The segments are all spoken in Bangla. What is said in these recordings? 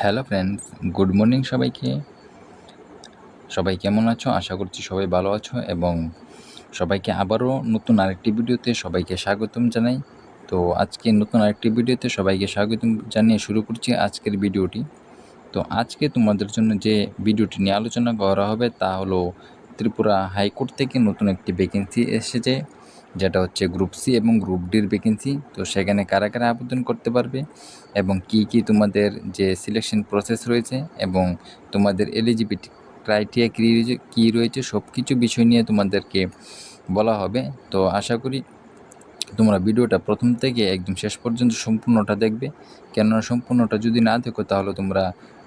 হ্যালো ফ্রেন্ডস গুড মর্নিং সবাইকে। সবাই কেমন আছো? আশা করছি সবাই ভালো আছো এবং সবাইকে আবারও নতুন আরেকটি ভিডিওতে সবাইকে স্বাগতম জানাই। তো আজকে নতুন আরেকটি ভিডিওতে সবাইকে স্বাগতম জানিয়ে শুরু করছি আজকের ভিডিওটি। তো আজকে তোমাদের জন্য যে ভিডিওটি নিয়ে আলোচনা করা হবে তা হলো ত্রিপুরা হাইকোর্ট থেকে নতুন একটি ভ্যাকেন্সি এসেছে। যেটা হচ্ছে গ্রুপ সি এবং গ্রুপ ডির ভ্যাকেন্সি তো সেখানে কারা কারা আবেদন করতে পারবে এবং কি কি তোমাদের যে সিলেকশন প্রসেস রয়েছে এবং তোমাদের এলিজিবিলিটি ক্রাইটেরিয়া কী রয়েছে কী রয়েছে সব কিছু বিষয় নিয়ে তোমাদেরকে বলা হবে। তো আশা করি তোমরা ভিডিওটা প্রথম থেকে একদম শেষ পর্যন্ত সম্পূর্ণটা দেখবে। কেননা সম্পূর্ণটা যদি না দেখো তাহলে তোমরা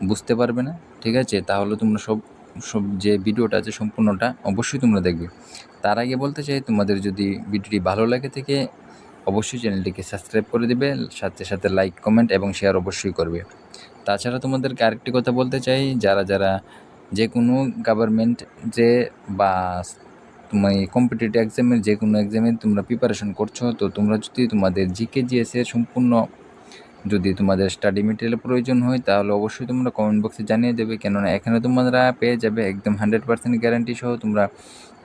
বুঝতে পারবে না, ঠিক আছে? তাহলে তোমরা সব সব যে ভিডিওটা আছে সম্পূর্ণটা অবশ্যই তোমরা দেখবে। তার আগে বলতে চাই, তোমাদের যদি ভিডিওটি ভালো লাগে থেকে অবশ্যই চ্যানেলটিকে সাবস্ক্রাইব করে দেবে, সাথে সাথে লাইক, কমেন্ট এবং শেয়ার অবশ্যই করবে। তাছাড়া তোমাদেরকে আরেকটি কথা বলতে চাই, যারা যারা যে কোনো গভর্নমেন্ট যে বা তুমি কম্পিটিটিভ এক্সামের যে কোনো এক্সামের তোমরা প্রিপারেশন করছ, তো তোমরা যদি তোমাদের জিকে জিএসের সম্পূর্ণ যদি তোমাদের স্টাডি মেটেরিয়াল প্রয়োজন হয়, তাহলে অবশ্যই তোমরা কমেন্ট বক্সে জানিয়ে দেবে। কেননা এখানে তোমরা পেয়ে যাবে, একদম হান্ড্রেড পার্সেন্ট গ্যারান্টি সহ তোমরা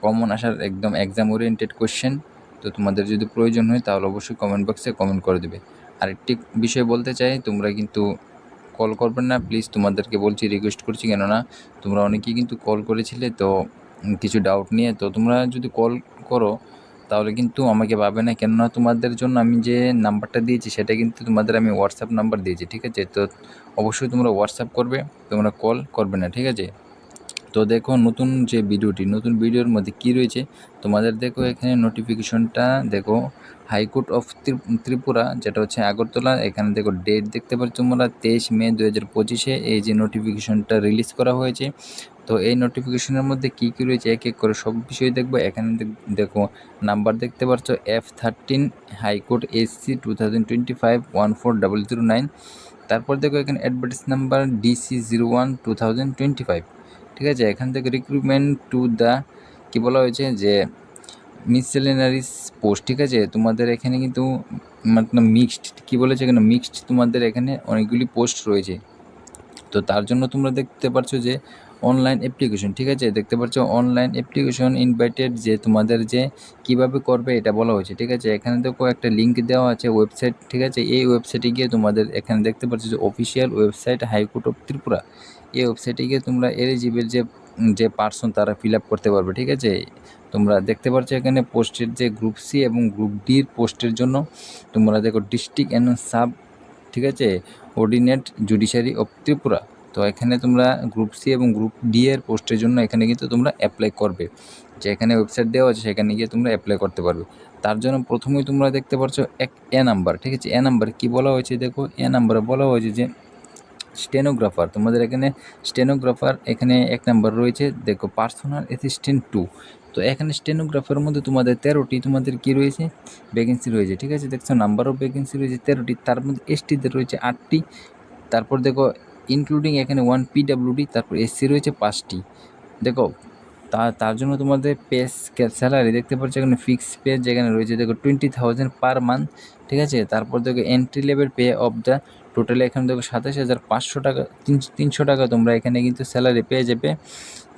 কমন আসার একদম এক্সাম ওরিয়েন্টেড কোয়েশ্চেন তো তোমাদের যদি প্রয়োজন হয়, তাহলে অবশ্যই কমেন্ট বক্সে কমেন্ট করে দেবে। আরেকটি বিষয় বলতে চাই, তোমরা কিন্তু কল করবেন না। প্লিজ তোমাদেরকে বলছি রিকোয়েস্ট করছি। কেননা তোমরা অনেকেই কিন্তু কল করেছিলে, তো কিছু ডাউট নিয়ে। তো তোমরা যদি কল করো তাহলে কিন্তু আমাকে পাবে না। কেননা তোমাদের জন্য আমি যে নাম্বারটা দিয়েছি, সেটা কিন্তু তোমাদের আমি হোয়াটসঅ্যাপ নাম্বার দিয়েছি, ঠিক আছে? তো অবশ্যই তোমরা হোয়াটসঅ্যাপ করবে, তোমরা কল করবে না, ঠিক আছে? তো দেখো নতুন যে ভিডিওটি নতুন ভিডিওর মধ্যে কি রয়েছে, তোমাদের দেখো এখানে নোটিফিকেশনটা দেখো হাইকোর্ট অফ ত্রিপুরা, যেটা হচ্ছে আগরতলা, এখানে দেখো ডেট দেখতে পাচ্ছ তোমরা, তেইশ মে দু হাজার পঁচিশে এই যে নোটিফিকেশনটা রিলিজ করা হয়েছে। তো এই নোটিফিকেশনের মধ্যে কী কী রয়েছে? এক এক করে সব বিষয় দেখব। এখানে দেখো নাম্বার দেখতে পাচ্ছ F thirteen high court SC two thousand twenty five one four nine তারপর দেখো এখানে advertise number DC zero one two thousand twenty five ঠিক আছে? এখান থেকে রিক্রুটমেন্ট টু দ্য কী বলা হয়েছে? যে মিসেলেনারিস পোস্ট ঠিক আছে? তোমাদের এখানে কিন্তু মানে মিক্সড কী বলেছে এখানে? মিক্সড তোমাদের এখানে অনেকগুলি পোস্ট রয়েছে। তো তার জন্য তোমরা দেখতে পারছ যে অনলাইন অ্যাপ্লিকেশন ঠিক আছে? দেখতে পাচ্ছ অনলাইন অ্যাপ্লিকেশন ইনভাইটেড যে তোমাদের যে কীভাবে করবে এটা বলা হয়েছে, ঠিক আছে? এখানে দেখো একটা লিঙ্ক দেওয়া আছে ওয়েবসাইট ঠিক আছে? এই ওয়েবসাইটে গিয়ে তোমাদের এখানে দেখতে পাচ্ছ যে official website high court of Tripura. এই ওয়েবসাইটে গিয়ে তোমরা এলিজিবল যে যে পার্সন তারা ফিল আপ করতে পারবে, ঠিক আছে? তোমরা দেখতে পাচ্ছ এখানে পোস্টের যে গ্রুপ সি এবং গ্রুপ ডির পোস্টের জন্য তোমরা দেখো ডিস্ট্রিক্ট অ্যান্ড সাব ঠিক আছে? Ordinate judiciary of Tripura. তো এখানে তোমরা গ্রুপ সি এবং গ্রুপ ডি এর পোস্টের জন্য এখানে কিন্তু তোমরা অ্যাপ্লাই করবে। যে এখানে ওয়েবসাইট দেওয়া আছে, সেখানে গিয়ে তোমরা অ্যাপ্লাই করতে পারবে। তার জন্য প্রথমেই তোমরা দেখতে পাচ্ছ এক এ নাম্বার ঠিক আছে? এ নাম্বার কী বলা হয়েছে? দেখো এ নাম্বারে বলা হয়েছে যে স্টেনোগ্রাফার তোমাদের এখানে স্টেনোগ্রাফার এখানে এক নাম্বার রয়েছে। দেখো পার্সোনাল অ্যাসিস্ট্যান্ট টু তো এখানে স্টেনোগ্রাফারের মধ্যে তোমাদের তেরোটি, তোমাদের কী রয়েছে? ভ্যাকেন্সি রয়েছে, ঠিক আছে? দেখছ নাম্বার অফ ভ্যাকেন্সি রয়েছে তেরোটি, তার মধ্যে এসটিদের রয়েছে আটটি। তারপর দেখো ইনক্লুডিং এখানে ওয়ান পিডাব্লিউডি তারপর এসসি রয়েছে পাঁচটি। দেখো তা, তার জন্য তোমাদের পেস স্যালারি দেখতে পাচ্ছ এখানে ফিক্স পে যেখানে রয়েছে, দেখো টোয়েন্টি থাউজেন্ড পার মান্থ ঠিক আছে? তারপর দেখো entry level pay of the total এখানে দেখো সাতাশ হাজার পাঁচশো টাকা তিনশো টাকা তোমরা এখানে কিন্তু স্যালারি পেয়ে যাবে।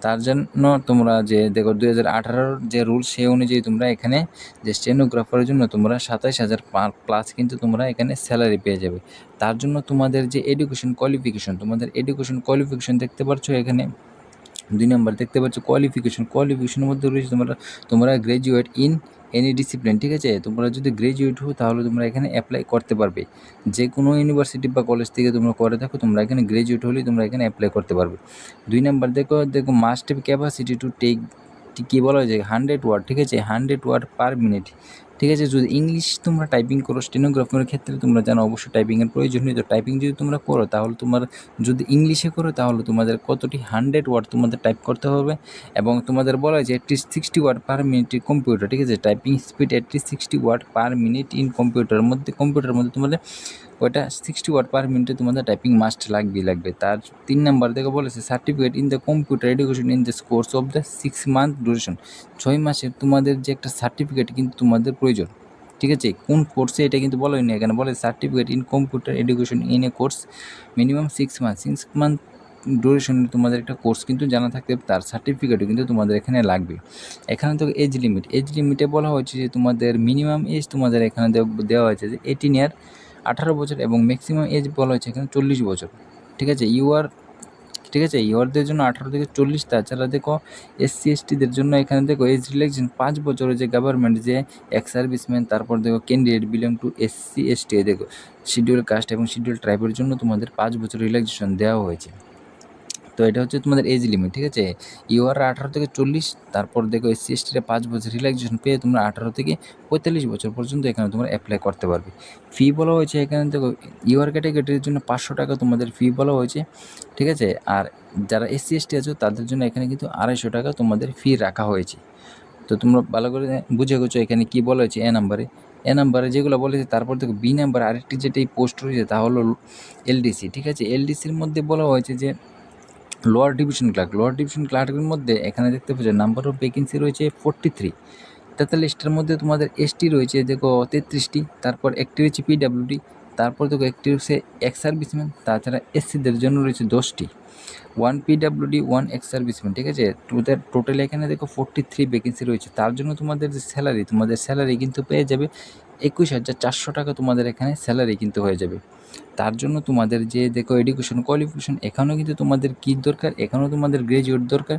তার জন্য তোমরা যে, দেখো দুই হাজার আঠারোর যে রুল সেই অনুযায়ী তোমরা এখানে যে স্টেনোগ্রাফারের জন্য তোমরা সাতাইশ হাজার প্লাস কিন্তু তোমরা এখানে স্যালারি পেয়ে যাবে। তার জন্য তোমাদের যে এডুকেশন কোয়ালিফিকেশন তোমাদের এডুকেশন কোয়ালিফিকেশন দেখতে পাচ্ছ এখানে দুই নম্বর, দেখতে পাচ্ছ কোয়ালিফিকেশন কোয়ালিফিকেশনের মধ্যে রয়েছে তোমরা তোমরা গ্র্যাজুয়েট ইন এনি ডিসিপ্লিন ঠিক আছে? তোমরা যদি গ্র্যাজুয়েট হো তাহলে তোমরা এখানে অ্যাপ্লাই করতে পারবে। যে কোনো ইউনিভার্সিটি বা কলেজ থেকে তোমরা করে থাকো, তোমরা এখানে গ্র্যাজুয়েট হলেই তোমরা এখানে অ্যাপ্লাই করতে পারবে। দুই নাম্বার, দেখো দেখো মাস্ট ক্যাপাসিটি টু টেক কী বলা হয়েছে? হান্ড্রেড ওয়ার্ড ঠিক আছে? হান্ড্রেড ওয়ার্ড পার মিনিট ঠিক আছে, যদি ইংলিশ তোমরা টাইপিং করো স্টেনোগ্রাফের ক্ষেত্রে তোমরা জানো অবশ্যই টাইপিংয়ের প্রয়োজন তো টাইপিং যদি তোমরা করো, তাহলে তোমার যদি ইংলিশে করো, তাহলে তোমাদের কতটি হান্ড্রেড ওয়ার্ড তোমাদের টাইপ করতে হবে এবং তোমাদের বলা হয় যে এটি sixty word per minute computer ঠিক আছে? টাইপিং স্পিড এটি sixty word per minute in কম্পিউটারের মধ্যে কম্পিউটারের মধ্যে তোমাদের ওইটা সিক্সটি ওয়াট পার মিনিটে তোমাদের টাইপিং মাস্ট লাগবেই লাগবে। তার তিন নাম্বার দেখে বলেছে certificate in the computer education in the course of the six month duration ছয় মাসের তোমাদের যে একটা সার্টিফিকেট কিন্তু তোমাদের প্রয়োজন। ঠিক আছে? কোন কোর্সে এটা কিন্তু বলা হয়নি, এখানে বলে certificate in computer education in a course minimum six month six month duration তোমাদের একটা কোর্স কিন্তু জানা থাকতে তার সার্টিফিকেটও কিন্তু তোমাদের এখানে লাগবে। এখানে তো এজ লিমিট এজ লিমিটে বলা হয়েছে যে তোমাদের মিনিমাম এজ তোমাদের এখানে দেও- দেওয়া হয়েছে যে এইটিন ইয়ার আঠারো বছর এবং ম্যাক্সিমাম এজ বলা হয়েছে এখানে চল্লিশ বছর। ঠিক আছে? ইউ আর ঠিক আছে? ইউরদের জন্য আঠারো থেকে চল্লিশ, তাছাড়া দেখো এসসি এসটিদের জন্য এখানে দেখো এজ রিলেকশন পাঁচ বছরের যে গভর্নমেন্ট যে এক্স সার্ভিসম্যান তারপর দেখো candidate belong to SC ST দেখো। শিডিউল কাস্ট এবং শিডিউল ট্রাইবের জন্য তোমাদের পাঁচ বছর রিল্যাক্সেশন দেওয়া হয়েছে। তো এটা হচ্ছে তোমাদের এজ লিমিট ঠিক আছে? ইউআর আঠারো থেকে চল্লিশ, তারপর দেখো এসসি এসটিরা পাঁচ বছর রিল্যাক্সেশন পেয়ে তোমরা আঠারো থেকে পঁয়তাল্লিশ বছর পর্যন্ত এখানে তোমরা অ্যাপ্লাই করতে পারবে। ফি বলা হয়েছে এখানে দেখো ইউআর ক্যাটাগরির জন্য পাঁচশো টাকা তোমাদের ফি বলা হয়েছে, ঠিক আছে? আর যারা এসসি এসটি আছো, তাদের জন্য এখানে কিন্তু আড়াইশো টাকা তোমাদের ফি রাখা হয়েছে। তো তোমরা ভালো করে বুঝে গেছো এখানে কি বলা হয়েছে এ নাম্বারে এ নাম্বারে যেগুলো বলেছে তারপর দেখো বি নাম্বার আরেকটি যেটা এই পোস্ট রয়েছে, তা হলো এলডিসি ঠিক আছে? এলডিসির মধ্যে বলা হয়েছে যে lower division clerk lower division ক্লার্কের মধ্যে এখানে দেখতে পাচ্ছ নাম্বার অফ ভ্যাকেন্সি রয়েছে ফোর্টি থ্রি তেতাল্লিশটার মধ্যে তোমাদের এসটি রয়েছে, দেখো তেত্রিশটি, তারপর একটি রয়েছে পিডাব্লিউডি তারপর দেখো একটি রয়েছে এক্স সার্ভিসম্যান তাছাড়া এসসিদের জন্য রয়েছে দশটি। One PWD one ex serviceman ঠিক আছে? তোদের টোটাল এখানে দেখো ফোর্টি থ্রি ভ্যাকেন্সি রয়েছে, তার জন্য তোমাদের যে স্যালারি তোমাদের স্যালারি কিন্তু পেয়ে যাবে একুশ হাজার চারশো টাকা তোমাদের এখানে স্যালারি কিন্তু হয়ে যাবে। তার জন্য তোমাদের যে দেখো এডুকেশন কোয়ালিফিকেশন এখানেও কিন্তু তোমাদের কী দরকার, এখানেও তোমাদের গ্রাজুয়েট দরকার।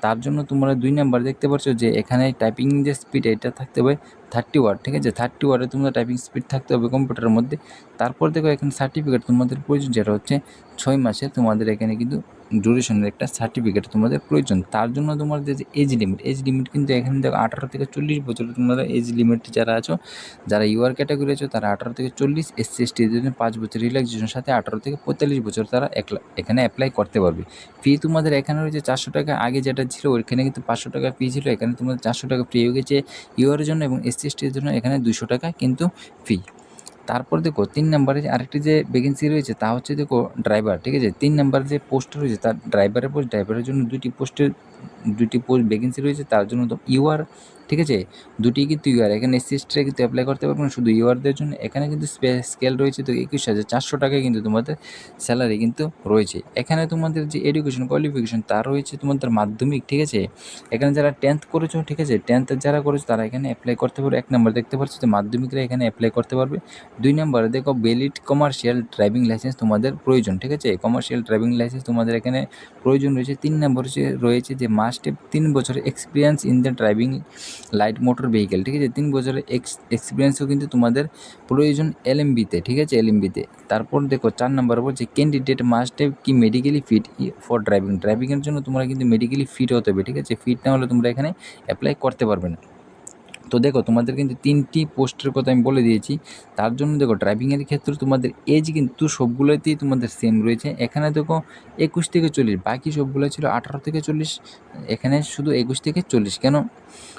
তার জন্য তোমরা দুই নাম্বার দেখতে পাচ্ছ যে এখানে টাইপিং যে স্পিড এটা থাকতে হবে থার্টি ওয়ার্ড ঠিক আছে? থার্টি ওয়ার্ডে তোমাদের টাইপিং স্পিড থাকতে হবে কম্পিউটারের মধ্যে। তারপর দেখো এখানে সার্টিফিকেট তোমাদের প্রয়োজন যেটা হচ্ছে ছয় মাসে তোমাদের এখানে কিন্তু ডিউরেশনের একটা সার্টিফিকেট তোমাদের প্রয়োজন। তার জন্য তোমাদের যে এজ লিমিট এজ লিমিট কিন্তু এখানে দেখো আঠারো থেকে চল্লিশ বছর তোমরা এজ লিমিট যারা আছো যারা ইউআর ক্যাটাগরি আছো তারা আঠারো থেকে চল্লিশ এস এসসি এসটিদের জন্য পাঁচ বছর রিল্যাক্সেশনের সাথে আঠারো থেকে পঁয়তাল্লিশ বছর তারা এখানে অ্যাপ্লাই করতে পারবে। ফি তোমাদের এখানে রয়েছে চারশো টাকা আগে যেটা ছিল ওইখানে কিন্তু পাঁচশো টাকা ফি ছিল এখানে তোমাদের চারশো টাকা ফ্রি হয়ে গেছে ইউআর জন্য এবং এসসি এসটির জন্য এখানে দুশো টাকা কিন্তু ফি তারপর দেখো, তিন নম্বরে আরেকটি যে ভ্যাকেন্সি রয়েছে, তা হচ্ছে দেখো ড্রাইভার ঠিক আছে? তিন নম্বর যে পোস্ট রয়েছে, তার ড্রাইভারের পোস্ট ড্রাইভারের জন্য দুটি পোস্টের দুটি পোস্ট ভ্যাকেন্সি রয়েছে, তার জন্য তো ইউআর ঠিক আছে? দুটি কিন্তু ইউআর এখানে এসসি এসটিরা কিন্তু অ্যাপ্লাই করতে পারবে না, শুধু ইউআরদের জন্য। এখানে কিন্তু স্কেল রয়েছে তো একুশ হাজার চারশো টাকায় কিন্তু তোমাদের স্যালারি কিন্তু রয়েছে। এখানে তোমাদের যে এডুকেশন কোয়ালিফিকেশন তা রয়েছে তোমাদের মাধ্যমিক, ঠিক আছে? এখানে যারা টেন্থ করেছ, ঠিক আছে? টেন্থ যারা করেছ, তারা এখানে অ্যাপ্লাই করতে পারবে। এক নম্বর দেখতে পাচ্ছ যে মাধ্যমিকরা এখানে অ্যাপ্লাই করতে পারবে। দুই নম্বরে দেখো ভ্যালিড কমার্শিয়াল ড্রাইভিং লাইসেন্স তোমাদের প্রয়োজন, ঠিক আছে? কমার্শিয়াল ড্রাইভিং লাইসেন্স তোমাদের এখানে প্রয়োজন রয়েছে। তিন নম্বর রয়েছে যে মাস্ট তিন বছরের experience in the driving light motor vehicle ঠিক আছে? তিন বছরের এক্স এক্সপিরিয়েন্সও কিন্তু তোমাদের প্রয়োজন এলএমবিতে ঠিক আছে? এলএমবিতে তারপর দেখো, চার নম্বর বলছে ক্যান্ডিডেট মাস্ট কি মেডিকেলি ফিট ফর ড্রাইভিং ড্রাইভিংয়ের জন্য তোমরা কিন্তু মেডিকেলি ফিট হতে হবে, ঠিক আছে? ফিট না হলে তোমরা এখানে অ্যাপ্লাই করতে পারবে না। তো দেখো, তোমাদের কিন্তু তিনটি পোস্টের কথা আমি বলে দিয়েছি। তার জন্য দেখো ড্রাইভিংয়ের ক্ষেত্রে তোমাদের এজ কিন্তু সবগুলোতেই তোমাদের সেম রয়েছে। এখানে দেখো, একুশ থেকে চল্লিশ, বাকি সবগুলো ছিল আঠারো থেকে চল্লিশ, এখানে শুধু একুশ থেকে চল্লিশ। কেন?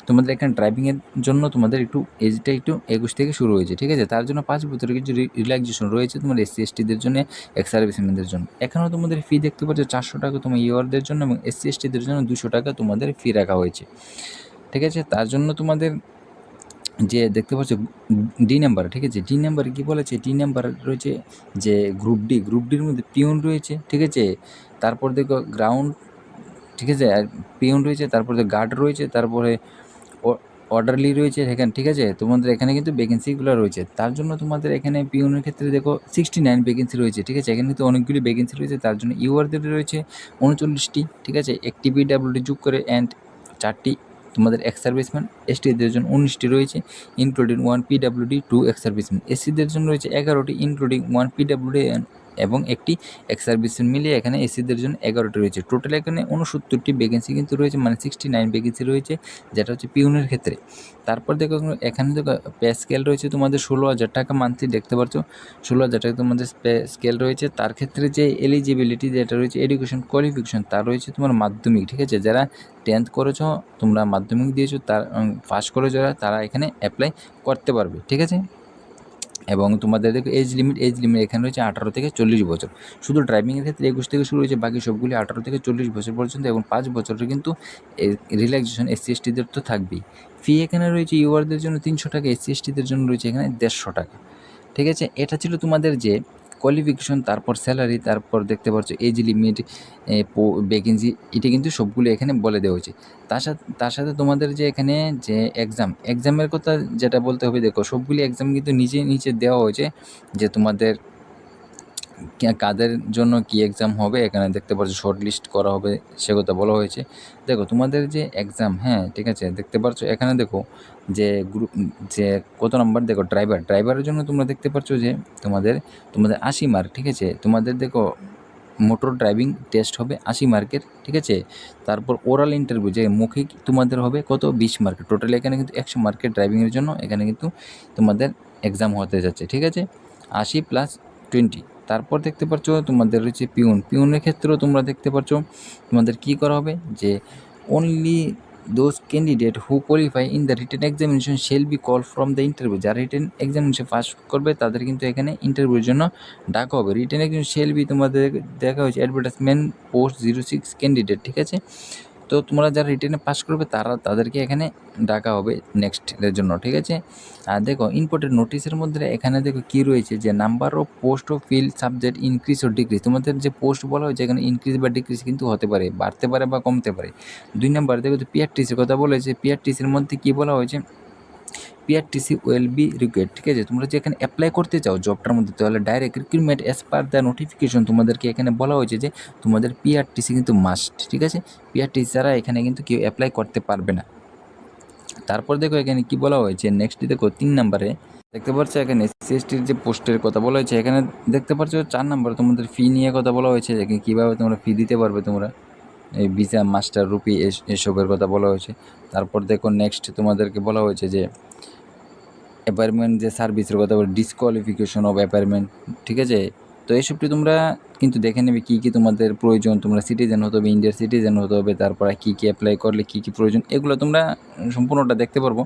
তোমাদের এখানে ড্রাইভিংয়ের জন্য তোমাদের একটু এজটা একটু একুশ থেকে শুরু হয়েছে, ঠিক আছে? তার জন্য পাঁচ বছরের কিছু রিল্যাক্সেশন রয়েছে তোমার এসসি এসটিদের জন্য এক্স সার্ভিসম্যানদের জন্য। এখানেও তোমাদের ফি দেখতে পাচ্ছ, চারশো টাকা তোমার ইউআরদের জন্য এবং এসসি এসটিদের জন্য দুশো টাকা তোমাদের ফি রাখা হয়েছে। ঠিক আছে? তার জন্য তোমাদের যে দেখতে পাচ্ছ, ডি নাম্বার, ঠিক আছে? ডি নাম্বারে কী বলেছে? ডি নাম্বার রয়েছে যে গ্রুপ ডি, গ্রুপ ডির মধ্যে পিওন রয়েছে, ঠিক আছে? তারপর দেখো গ্রাউন্ড, ঠিক আছে? আর পিওন রয়েছে, তারপরে গার্ড রয়েছে, তারপরে অর্ডারলি রয়েছে এখানে ঠিক আছে? তোমাদের এখানে কিন্তু ভ্যাকেন্সিগুলো রয়েছে। তার জন্য তোমাদের এখানে পিওনের ক্ষেত্রে দেখো সিক্সটি নাইন ভ্যাকেন্সি রয়েছে, ঠিক আছে? এখানে কিন্তু অনেকগুলি ভ্যাকেন্সি রয়েছে, তার জন্য ইউআরদের রয়েছে উনচল্লিশটি, ঠিক আছে? একটি বিডাব্লিউডি যোগ করে অ্যান্ড চারটি তোমাদের এক্স সার্ভিসম্যান এসটিদের জন্য উনিশটি রয়েছে including one PWD two ex serviceman এসসিদের জন্য রয়েছে এগারোটি ইনক্লুডিং ওয়ান পিডাব্লিউডি এবং একটি এক্স মিলিয়ে এখানে এসিদের জন্য এগারোটি রয়েছে। টোটাল এখানে উনসত্তরটি ভ্যাকেন্সি কিন্তু রয়েছে মানে সিক্সটি নাইন ভ্যাকেন্সি রয়েছে, যেটা হচ্ছে পিউনের ক্ষেত্রে। তারপর দেখো, এখানে দেখো, পে স্কেল রয়েছে তোমাদের ষোলো হাজার টাকা মান্থলি দেখতে পাচ্ছ? ষোলো হাজার টাকা তোমাদের পে স্কেল রয়েছে। তার ক্ষেত্রে যে এলিজিবিলিটি যেটা রয়েছে এডুকেশন কোয়ালিফিকেশন তার রয়েছে তোমার মাধ্যমিক, ঠিক আছে? যারা টেন্থ করেছ, তোমরা মাধ্যমিক দিয়েছ, তার পাস করেছ যারা তারা এখানে অ্যাপ্লাই করতে পারবে, ঠিক আছে? এবং তোমাদের দেখো এজ লিমিট এজ লিমিট এখানে রয়েছে আঠারো থেকে চল্লিশ বছর। শুধু ড্রাইভিংয়ের ক্ষেত্রে একুশ থেকে শুরু হয়েছে, বাকি সবগুলি আঠারো থেকে চল্লিশ বছর পর্যন্ত এবং পাঁচ বছরের কিন্তু রিল্যাক্সেশন এসসি এসটিদের তো থাকবেই। ফি এখানে রয়েছে ইউআরদের জন্য তিনশো টাকা এসসি এসটিদের জন্য রয়েছে এখানে দেড়শো টাকা। ঠিক আছে? এটা ছিল তোমাদের যে কোয়ালিফিকেশন তারপর স্যালারি তারপর দেখতে পাচ্ছ এজ লিমিট ভ্যাকেন্সি এটা কিন্তু সবগুলো এখানে বলে দেওয়া হয়েছে। তার সাথে তার সাথে তোমাদের যে এখানে যে এক্সাম এক্সামের কথা যেটা বলতে হবে, দেখো সবগুলি এক্সাম কিন্তু নিচে নিচে দেওয়া হয়েছে যে তোমাদের কাদের জন্য কি এক্সাম হবে? এখানে দেখতে পাচ্ছ শর্ট লিস্ট করা হবে, সে কথা বলা হয়েছে। দেখো, তোমাদের যে এক্সাম হ্যাঁ ঠিক আছে, দেখতে পাচ্ছ, এখানে দেখো যে গ্রুপ যে কত নাম্বার দেখো ড্রাইভার ড্রাইভারের জন্য তোমরা দেখতে পাচ্ছ যে তোমাদের তোমাদের আশি মার্ক ঠিক আছে? তোমাদের দেখো মোটর ড্রাইভিং টেস্ট হবে আশি মার্কের ঠিক আছে? তারপর ওরাল ইন্টারভিউ যে মৌখিক তোমাদের হবে কত? বিশ মার্কের টোটাল এখানে কিন্তু একশো মার্কের ড্রাইভিংয়ের জন্য এখানে কিন্তু তোমাদের এক্সাম হতে যাচ্ছে, ঠিক আছে? আশি প্লাস টোয়েন্টি তারপর দেখতে পাচ্ছ তোমাদের রয়েছে পিউন। পিউনের ক্ষেত্রেও তোমরা দেখতে পাচ্ছ তোমাদের কি করা হবে? যে only those candidate who qualify in the written examination shall be call from the interview যারা রিটেন এক্সামিনেশন পাস করবে, তাদের কিন্তু এখানে ইন্টারভিউর জন্য ডাকা হবে। রিটেন এক্সামিনেশন শেল বি তোমাদের দেখা হয়েছে advertisement post zero six candidate ঠিক আছে? তো তোমরা যারা রিটার্নে পাস করবে, তারা তাদেরকে এখানে ডাকা হবে নেক্সট এর জন্য, ঠিক আছে? আর দেখো ইম্পোর্টেন্ট নোটিশের মধ্যে এখানে দেখো কি রয়েছে যে number of post O fill subject increase or decrease তোমাদের যে পোস্ট বলা হয়েছে, এখানে ইনক্রিজ বা ডিক্রিজ কিন্তু হতে পারে, বাড়তে পারে বা কমতে পারে। দুই নাম্বার দেখো তো পিআরটিসির কথা বলেছে পিআরটিসির মধ্যে কি বলা হয়েছে? পিআরটিসি ওয়েল বি রিকোয়ার্ড ঠিক আছে? তোমরা যে এখানে অ্যাপ্লাই করতে চাও জবটার মধ্যে, তাহলে direct recruitment as per the notification তোমাদেরকে এখানে বলা হয়েছে যে তোমাদের পিআরটিসি কিন্তু মাস্ট ঠিক আছে? পিআরটিসি ছাড়া এখানে কিন্তু কেউ অ্যাপ্লাই করতে পারবে না। তারপর দেখো এখানে কি বলা হয়েছে? নেক্সট দেখো, তিন নম্বরে দেখতে পাচ্ছ এখানে সিএসটির যে পোস্টের কথা বলা হয়েছে, এখানে দেখতে পাচ্ছ চার নম্বর তোমাদের ফি নিয়ে কথা বলা হয়েছে এখানে কীভাবে তোমরা ফি দিতে পারবে তোমরা। এই ভিসা মাস্টার রুপি এস- এসবের কথা বলা হয়েছে। তারপর দেখো নেক্সট তোমাদেরকে বলা হয়েছে যে অ্যাপার্টমেন্ট যে সার্ভিসের কথা বলে ডিসকোয়ালিফিকেশন অফ অ্যাপার্টমেন্ট ঠিক আছে? তো এইসবটি তোমরা কিন্তু দেখে নেবে কী কী তোমাদের প্রয়োজন। তোমরা সিটিজেন হতে হবে ইন্ডিয়ার সিটিজেন হতে হবে, তারপরে কী কী অ্যাপ্লাই করলে কী কী প্রয়োজন, এগুলো তোমরা সম্পূর্ণটা দেখতে পারব।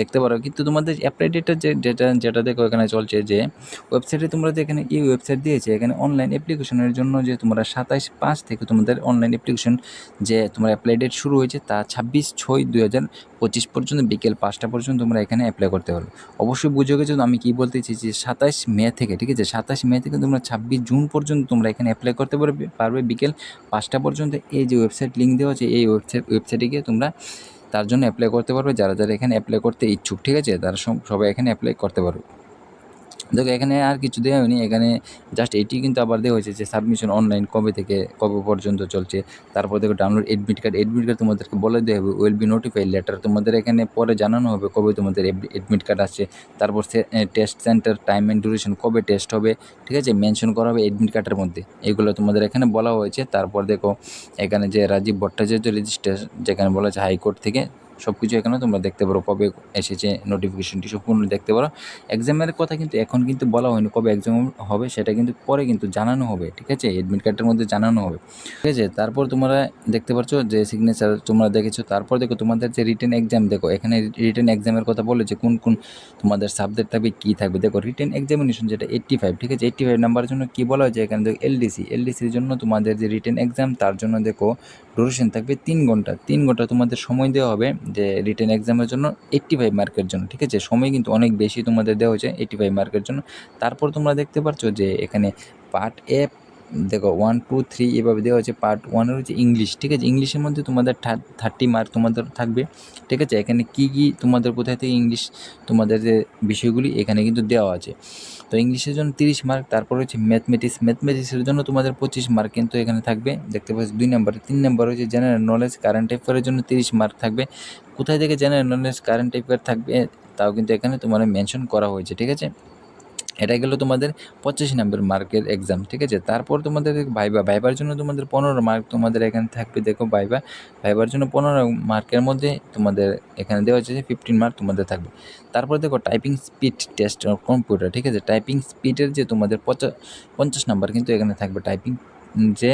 দেখতে পারো। কিন্তু তোমাদের অ্যাপ্লাই ডেটটা যে যেটা যেটা দেখো এখানে চলছে যে ওয়েবসাইটে তোমরা যে এখানে এই ওয়েবসাইট দিয়েছে, এখানে অনলাইন অ্যাপ্লিকেশনের জন্য যে তোমরা সাতাইশ পাঁচ থেকে তোমাদের অনলাইন অ্যাপ্লিকেশন যে তোমার অ্যাপ্লাই ডেট শুরু হয়েছে, তা ছাব্বিশ ছয় দুই হাজার পঁচিশ পর্যন্ত বিকেল পাঁচটা পর্যন্ত তোমরা এখানে অ্যাপ্লাই করতে পারবে। অবশ্যই বুঝে গেছো আমি কী বলতে চাইছি যে সাতাশ মে থেকে, ঠিক আছে? সাতাশ মে থেকে তোমরা ছাব্বিশ জুন পর্যন্ত তোমরা এখানে অ্যাপ্লাই করতে পারবে পারবে বিকেল পাঁচটা পর্যন্ত। এই যে ওয়েবসাইট লিঙ্ক দেওয়া আছে, এই ওয়েবসাইট ওয়েবসাইটে গিয়ে তোমরা তার জন্য অ্যাপ্লাই করতে পারবে। যারা যারা এখানে অ্যাপ্লাই করতে ইচ্ছুক, ঠিক আছে? তারা সব- সবাই এখানে অ্যাপ্লাই করতে পারবে। দেখো, এখানে আর কিছু দেওয়া হয়নি। এখানে জাস্ট এটি কিন্তু আবার দেওয়া হয়েছে যে সাবমিশন অনলাইন কবে থেকে, কবে পর্যন্ত চলছে। তারপর দেখো download admit card admit card তোমাদেরকে বলে দেওয়া হবে উইল বি নোটিফাই লেটার তোমাদের এখানে পরে জানানো হবে কবে তোমাদের এডমিট কার্ড আসছে। তারপর test centre time and duration কবে টেস্ট হবে, ঠিক আছে? মেনশন করা হবে এডমিট কার্ডের মধ্যে। এগুলো তোমাদের এখানে বলা হয়েছে। তারপর দেখো, এখানে যে রাজীব ভট্টাচার্য রেজিস্ট্রেশন যেখানে বলা হয়েছে হাইকোর্ট থেকে সব কিছু এখানে তোমরা দেখতে পারো। কবে এসেছে নোটিফিকেশনটি সম্পূর্ণ দেখতে পারো। এক্সামের কথা কিন্তু এখন কিন্তু বলা হয়নি কবে এক্সাম হবে, সেটা কিন্তু পরে কিন্তু জানানো হবে, ঠিক আছে? এডমিট কার্ডের মধ্যে জানানো হবে, ঠিক আছে? তারপর তোমরা দেখতে পাচ্ছ যে সিগনেচার তোমরা দেখেছ। তারপর দেখো তোমাদের যে রিটেন এক্সাম দেখো, এখানে রিটেন এক্সামের কথা বলেছে কোন কোন তোমাদের সাবজেক্ট থাকবে, কী থাকবে? দেখো রিটেন এক্সামিনেশন যেটা এইট্টি ফাইভ ঠিক আছে? এইট্টি ফাইভ নাম্বারের জন্য কী বলা হয়েছে? এখানে দেখো এলডিসি এলডিসির জন্য তোমাদের যে রিটেন এক্সাম তার জন্য দেখো ডিউরেশন থাকবে তিন ঘণ্টা। তিন ঘণ্টা তোমাদের সময় দেওয়া হবে। যে রিটেন এক্সামের জন্য এইট্টি ফাইভ মার্কের জন্য, ঠিক আছে? সময় কিন্তু অনেক বেশি তোমাদের দেওয়া হয়েছে এইট্টি ফাইভ মার্কের জন্য। তারপর তোমরা দেখতে পাচ্ছ যে এখানে পার্ট এ দেখো ওয়ান টু থ্রি এভাবে দেওয়া হচ্ছে পার্ট ওয়ানের হচ্ছে ইংলিশ ঠিক আছে? ইংলিশের মধ্যে তোমাদের থার্টি মার্ক তোমাদের থাকবে, ঠিক আছে? এখানে কী কী তোমাদের কোথায় থেকে ইংলিশ তোমাদের যে বিষয়গুলি, এখানে কিন্তু দেওয়া আছে। তো ইংলিশের জন্য তিরিশ মার্ক তারপর হচ্ছে ম্যাথমেটিক্স ম্যাথমেটিক্সের জন্য তোমাদের পঁচিশ মার্ক কিন্তু এখানে থাকবে, দেখতে পাচ্ছি দুই নম্বরে তিন নম্বর হচ্ছে জেনারেল নলেজ কারেন্ট অ্যাফেয়ারের জন্য তিরিশ মার্ক থাকবে। কোথায় থেকে জেনারেল নলেজ কারেন্ট অ্যাফেয়ার থাকবে, তাও কিন্তু এখানে তোমার মেনশন করা হয়েছে, ঠিক আছে? এটা গেলো তোমাদের পঁচিশ নম্বর মার্কের এক্সাম ঠিক আছে? তারপর তোমাদের ভাইবা ভাইবার জন্য তোমাদের পনেরো মার্ক তোমাদের এখানে থাকবে, দেখো ভাইবা ভাইবার জন্য পনেরো মার্কের মধ্যে তোমাদের এখানে দেওয়া হচ্ছে ফিফটিন মার্ক তোমাদের থাকবে। তারপর দেখো টাইপিং স্পিড টেস্ট কম্পিউটার ঠিক আছে? টাইপিং স্পিডের যে তোমাদের পঞ্চাশ পঞ্চাশ নাম্বার কিন্তু এখানে থাকবে। টাইপিং যে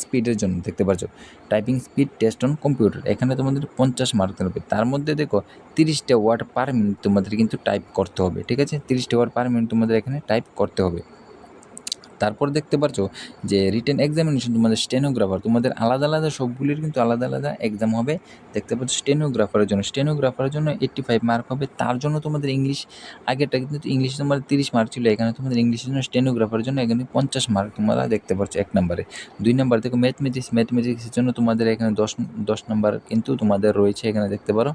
স্পিডের জন্য, দেখতে পাচ্ছ typing speed test on computer এখানে তোমাদের পঞ্চাশ মার্ক হবে। তার মধ্যে দেখো, তিরিশটা ওয়ার্ড পার মিনিট তোমাদের কিন্তু টাইপ করতে হবে, ঠিক আছে? তিরিশটা ওয়ার্ড পার মিনিট তোমাদের এখানে টাইপ করতে হবে। তারপর দেখতে পাচ্ছ যে রিটেন এক্সামিনেশন তোমাদের স্টেনোগ্রাফার তোমাদের আলাদা আলাদা সবগুলির কিন্তু আলাদা আলাদা এক্সাম হবে। দেখতে পাচ্ছ স্টেনোগ্রাফারের জন্য স্টেনোগ্রাফারের জন্য এইট্টি ফাইভ মার্ক হবে। তার জন্য তোমাদের ইংলিশ আগেরটা কিন্তু ইংলিশ তোমাদের তিরিশ মার্ক ছিল, এখানে তোমাদের ইংলিশের জন্য স্টেনোগ্রাফারের জন্য এখানে পঞ্চাশ মার্ক তোমরা দেখতে পাচ্ছ এক নম্বরে। দুই নম্বর দেখো ম্যাথমেটিক্স ম্যাথমেটিক্সের জন্য তোমাদের এখানে দশ দশ নম্বর কিন্তু তোমাদের রয়েছে এখানে দেখতে পারো।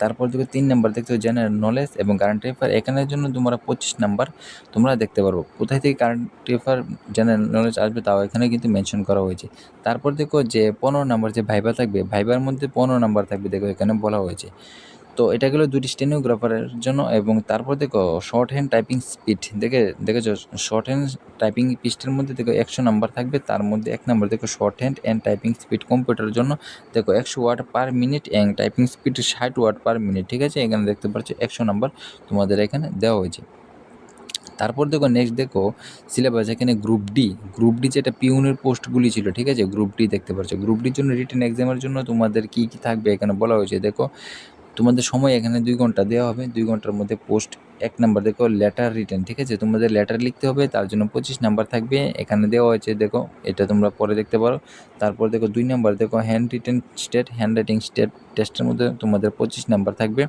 তারপর দেখো তিন নম্বর দেখতে জেনারেল নলেজ এবং কারেন্ট অ্যাফেয়ার এখানের জন্য তোমরা পঁচিশ নাম্বার তোমরা দেখতে পারব কোথায় থেকে কারেন্ট অ্যাফেয়ার জেনারেল নলেজ আসবে, তাও এখানে কিন্তু মেনশন করা হয়েছে। তারপর দেখো যে পনেরো নাম্বার যে ভাইবা থাকবে ভাইবার মধ্যে পনেরো নাম্বার থাকবে, দেখো এখানে বলা হয়েছে। তো এটা গেলো দুটি স্টেনোগ্রাফারের জন্য এবং তারপর দেখো শর্ট হ্যান্ড টাইপিং স্পিড দেখে, দেখেছ? শর্ট হ্যান্ড টাইপিং পিস্টের মধ্যে দেখো একশো নাম্বার থাকবে, তার মধ্যে এক নাম্বার দেখো shorthand and typing speed কম্পিউটারের জন্য দেখো একশো word per minute and typing speed ষাট ওয়ার্ড পার মিনিট ঠিক আছে? এখানে দেখতে পাচ্ছ একশো নাম্বার তোমাদের এখানে দেওয়া হয়েছে। তারপর দেখো নেক্সট দেখো সিলেবাস এখানে গ্রুপ ডি গ্রুপ ডি যেটা পিউনের পোস্টগুলি ছিল, ঠিক আছে? গ্রুপ ডি দেখতে পাচ্ছ গ্রুপ ডির জন্য রিটেন এক্সামের জন্য তোমাদের কী কী থাকবে এখানে বলা হয়েছে? দেখো, তোমাদের সময় এখানে দুই ঘণ্টা দেওয়া হবে। দুই ঘণ্টার মধ্যে পোস্ট এক নাম্বার দেখো লেটার রিটেন ঠিক আছে? তোমাদের লেটার লিখতে হবে, তার জন্য পঁচিশ নাম্বার থাকবে। এখানে দেওয়া হয়েছে, দেখো, এটা তোমরা পরে দেখতে পারো। তারপর দেখো দুই নাম্বার দেখো handwritten state handwriting state টেস্টের মধ্যে তোমাদের পঁচিশ নাম্বার থাকবে।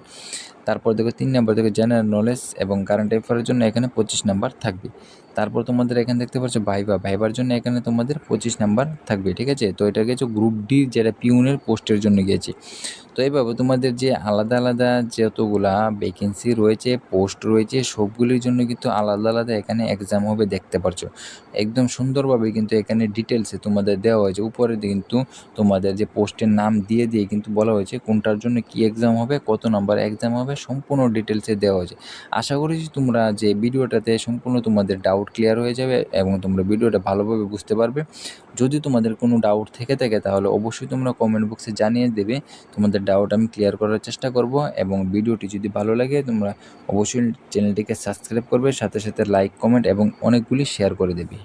তারপর দেখো তিন নাম্বার দেখো জেনারেল নলেজ এবং কারেন্ট অ্যাফেয়ারের জন্য এখানে পঁচিশ নাম্বার থাকবে। তারপর তোমাদের এখানে দেখতে পাচ্ছ ভাইবা ভাইবার জন্য এখানে তোমাদের পঁচিশ নাম্বার থাকবে, ঠিক আছে? তো এটা গেছে গ্রুপ ডি যেটা পিউনের পোস্টের জন্য গিয়েছে তো এইভাবে তোমাদের যে আলাদা আলাদা যতগুলা ভ্যাকেন্সি রয়েছে পোস্ট রয়েছে, সবগুলির জন্য কিন্তু আলাদা আলাদা এখানে এক্সাম হবে, দেখতে পারছ। একদম সুন্দরভাবে কিন্তু এখানে ডিটেলসে তোমাদের দেওয়া হয়েছে। উপরে কিন্তু তোমাদের যে পোস্টের নাম দিয়ে দিয়ে কিন্তু বলা হয়েছে কোনটার জন্য কী এক্সাম হবে, কত নাম্বার এক্সাম হবে, সম্পূর্ণ ডিটেলসে দেওয়া হয়েছে। আশা করি তোমরা যে ভিডিওটাতে সম্পূর্ণ তোমাদের ডাউট ক্লিয়ার হয়ে যাবে এবং তোমরা ভিডিওটা ভালোভাবে বুঝতে পারবে। যদি তোমাদের কোনো ডাউট থেকে থাকে, তাহলে অবশ্যই তোমরা কমেন্ট বক্সে জানিয়ে দেবে। তোমাদের ডাউট আমি ক্লিয়ার করার চেষ্টা করব এবং ভিডিওটি যদি ভালো লাগে, তোমরা অবশ্যই চ্যানেলটিকে সাবস্ক্রাইব করবে, সাথে সাথে লাইক কমেন্ট এবং অনেকগুলি শেয়ার করে দেবে।